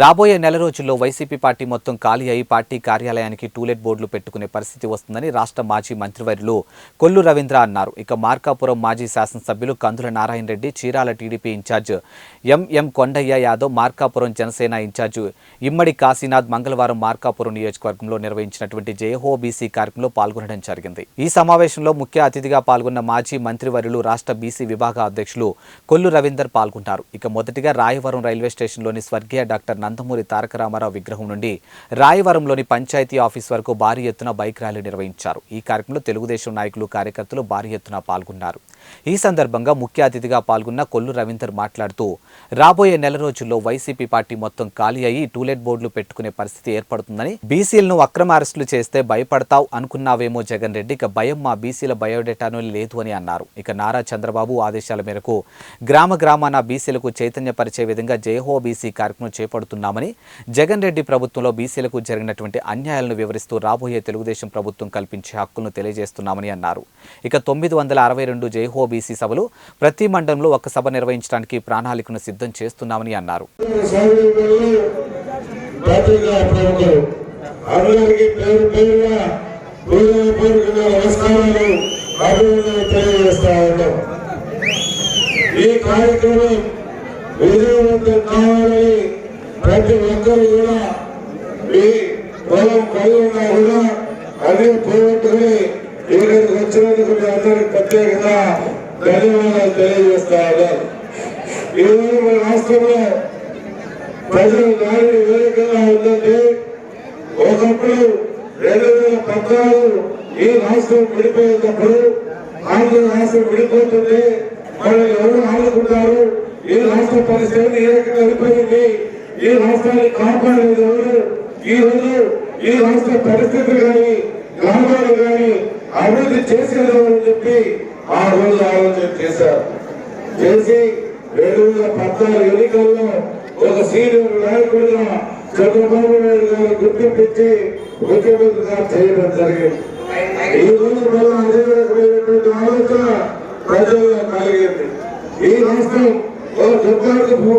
రాబోయే నెల రోజుల్లో వైసీపీ పార్టీ మొత్తం ఖాళీ అయి పార్టీ కార్యాలయానికి టూలెట్ బోర్డులు పెట్టుకునే పరిస్థితి వస్తుందని రాష్ట్ర మాజీ మంత్రివర్యులు కొల్లు రవీంద్ర అన్నారు. ఇక మార్కాపురం మాజీ శాసనసభ్యులు Kandula Narayana Reddy Chirala TDP incharge MM Kondaiah Yadav Markapuram Janasena incharge Immadi Kasinath మంగళవారం మార్కాపురం నియోజకవర్గంలో నిర్వహించినటువంటి జయహో బీసీ కార్యక్రమంలో పాల్గొనడం జరిగింది. ఈ సమావేశంలో ముఖ్య అతిథిగా పాల్గొన్న మాజీ మంత్రివర్యులు రాష్ట్ర బీసీ విభాగ అధ్యక్షులు కొల్లు రవీందర్ పాల్గొంటారు. ఇక మొదటిగా రాయవరం రైల్వే స్టేషన్లోని స్వర్గీయ డాక్టర్ నందమూరి తారక రామారావు విగ్రహం నుండి రాయవరంలోని పంచాయతీ ఆఫీస్ వరకు భారీ ఎత్తున బైక్ ర్యాలీ నిర్వహించారు. ఈ కార్యక్రమంలో తెలుగుదేశం నాయకులు కార్యకర్తలు భారీ ఎత్తున పాల్గొన్నారు. ఈ సందర్భంగా ముఖ్య అతిథిగా పాల్గొన్న కొల్లు రవీందర్ మాట్లాడుతూ రాబోయే నెల రోజుల్లో వైసీపీ పార్టీ మొత్తం ఖాళీ అయ్యి టూలెట్ బోర్డులు పెట్టుకునే పరిస్థితి ఏర్పడుతుందని బీసీలను అక్రమ అరెస్టులు చేస్తే భయపడతావు అనుకున్నావేమో జగన్ రెడ్డి ఇక భయం మా బీసీల బయోడేటాను లేదు అని అన్నారు. ఇక నారా చంద్రబాబు ఆదేశాల మేరకు గ్రామ గ్రామాన బీసీలకు చైతన్యపరిచే విధంగా జయహో బీసీ కార్యక్రమం చేపడుతున్నామని జగన్ రెడ్డి ప్రభుత్వంలో బీసీలకు జరిగినటువంటి అన్యాయాలను వివరిస్తూ రాబోయే తెలుగుదేశం ప్రభుత్వం కల్పించే హక్కులను తెలియజేస్తున్నామని అన్నారు. ఇక తొమ్మిది వందల అరవై రెండు జయహో బీసీ సభలు ప్రతి మండలంలో ఒక సభ నిర్వహించడానికి ప్రణాళికను సిద్ధం చేస్తున్నామని అన్నారు. ఈ కార్యక్రమం విజయవంతం కావాలని ప్రతి ఒక్కరు కూడా మీ పొలం కలిగి ఉన్నా కూడా పోగొట్టుకుని ఇక్కడికి వచ్చినందుకు మీ అందరికి ప్రత్యేకంగా ధన్యవాదాలు తెలియజేస్తా ఉన్నాను ఈరోజు మన రాష్ట్రంలో ప్రజల నాయుడు వేదికగా ఉందంటే ఒకప్పుడు రెండు వేల పద్నాలుగు ఈ రాష్ట్రం విడిపోయేటప్పుడు ఆంధ్ర రాష్ట్రం విడిపోతుంది. మనల్ని ఎవరు ఆడుకుంటారు ఈ రాష్ట్ర పరిస్థితి ఏ రకంగా వెళ్ళిపోయింది ఈ రాష్ట్రాన్ని కాపాడేది ఎవరు? ఈ రోజు ఈ రాష్ట్ర పరిస్థితులు కానీ గ్రామాలు కానీ అభివృద్ధి చేసేదని చెప్పి ఆ రోజు ఆలోచన చేశారు. చేసి రెండు వేల పద్నాలుగు ఎన్నికల్లో ఒక సీనియర్ నాయకుడిగా చంద్రబాబు నాయుడు గారు గుర్తింపించి ముఖ్యమంత్రి గారు చేయడం జరిగింది. ఈ రోజు మనం అదే రకమైనటువంటి ఆలోచన ప్రజల్లో కలిగింది. ఈ రాష్ట్రం ఒక దుర్గార్థపు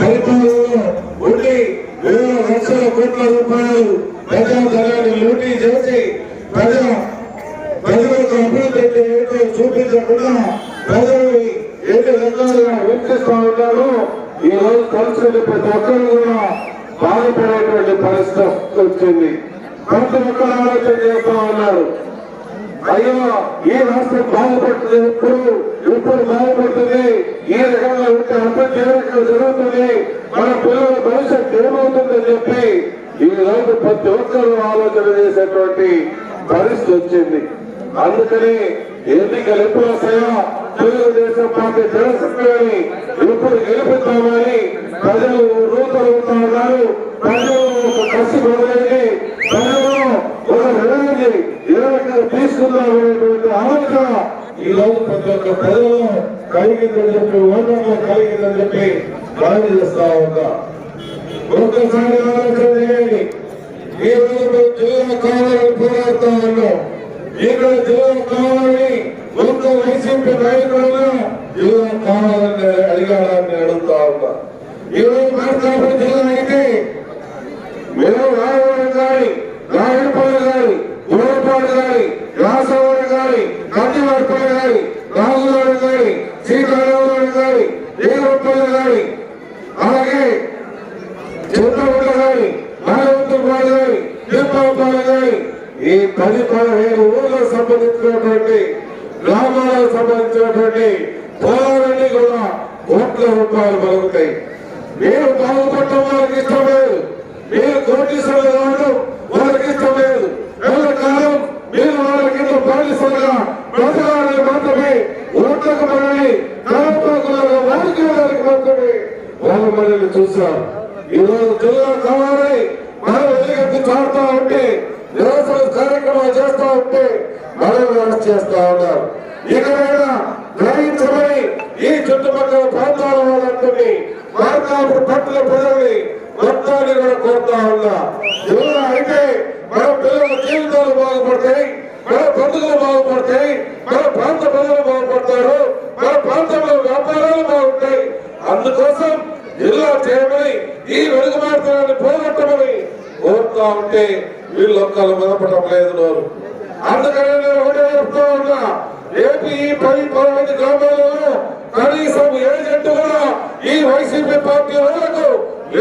పరిపాలనలో ఉండి వేల లక్షల కోట్ల రూపాయలు ప్రజా ధనాన్ని లూటీ చేసి ప్రజా ఏదైతే అంటే చూపించకుండా ప్రజల్ని ఎన్ని రకాలుగా వినిపిస్తా ఉన్నారో ఈ రోజు కలిసి ప్రతి ఒక్కరు కూడా బాధపడేటువంటి పరిస్థితి వచ్చింది. ప్రతి ఒక్కరు ఆలోచన చేస్తూ ఉన్నారు. అయ్యో ఈ రాష్ట్రం బాధపడుతుంది ఇప్పుడు ఇప్పుడు బాధపడుతుంది. ఈ రకంగా ఉంటే అభివృద్ధి ఏ రకంగా జరుగుతుంది. మన పిల్లల భవిష్యత్తు ఏమవుతుందని చెప్పి ఈ రోజు ప్రతి ఒక్కరూ ఆలోచన చేసేటువంటి పరిస్థితి వచ్చింది. అందుకని ఎన్నికలు ఎప్పుడు వస్తాయో తెలుగుదేశం పార్టీ జనసభని ఎప్పుడు గెలిపిద్దామని ప్రజలు రూతలుగుతా ఉన్నారు ప్రజలు ఒక కసి మొదలైంది. ప్రజలు ఒక నిర్ణయాన్ని ఏ రకంగా తీసుకుందాం ఆలోచన ఈ రోజు ప్రతి ఒక్క ప్రజలు కలిగిందని చెప్పి ఓటర్లో కలిగిందని చెప్పి మనం చేస్తా ఉన్నా. ఒక్కసారి ఆలోచన చేయండి. ఈ రోజు జిల్లా కావాలని పోరాడుతా ఉన్నాం. ఇక్కడ జిల్లా కావాలని ఒక్క వైసీపీ నాయకులను జిల్లా కావాలని అడిగాడని అడుగుతా ఉన్నా. ఈరోజు రోజు మార్కాపురం జిల్లా అయితే మేము రాయవరం గాని రాయలపాడు గాని గురపాడు గాని రాసవాడు గాని కందివాడపల్లి గాని రాజువాడు గాని సీతారామరావు గాని దేవపల్లి గాని అలాగే చింతగుండ గాని నాగవంతపాడు గాని దీపావపాడు గాని ఈ పది పదిహేను ఉన్నటువంటి పొలాలన్నీ కూడా ఓట్ల రూపాయలు పలుకుతాయి. మీరు బాగుపడటం వాళ్ళకి ఇష్టం లేదు. మీరు కోటీశ్వరులు కావడం వాళ్ళకి ఇష్టం లేదు. కాలం మీరు వాళ్ళ కింద బానిసలుగా బ్రతకాలని మాత్రమే ఓట్లకు మనల్ని కలపకులాగా వాడుకోవడానికి మాత్రమే వాళ్ళు మనల్ని చూశారు. ఈరోజు జిల్లా కావాలి మనం ఎదుగెత్తి చాడుతా ఉంటే నిరసన కార్యక్రమాలు చేస్తా ఉంటే మనం చేస్తా ఉన్నారు. ఇకనైనా గ్రహించమని ఈ చుట్టుపక్కల ప్రాంతాల వాళ్ళందరినీ మార్కాపురం పట్టణ ప్రజల్ని మొత్తాన్ని కూడా కోరుతా ఉన్నా. జిల్లా అయితే మన పిల్లల జీవితాలు బాగుపడతాయి మన బతుకులు బాగుపడతాయి మన ప్రాంత ప్రజలు బాగుపడతారు మన ప్రాంతంలో వ్యాపారాలు బాగుంటాయి. అందుకోసం జిల్లా చేయమని ఈ వెలుగుమార్తనాన్ని పోగొట్టమని కోరుతా ఉంటే వీళ్ళు వీళ్ళొక్కలు మెదపడం లేదు నోరు. అందుకనే నేను ఒకటే చెప్తా ఉన్నా ఏపీ ఈ పది పదహైదు గ్రామాలలో కనీసం ఏజెంట్ కూడా ఈ వైసీపీ పార్టీ వాళ్ళకు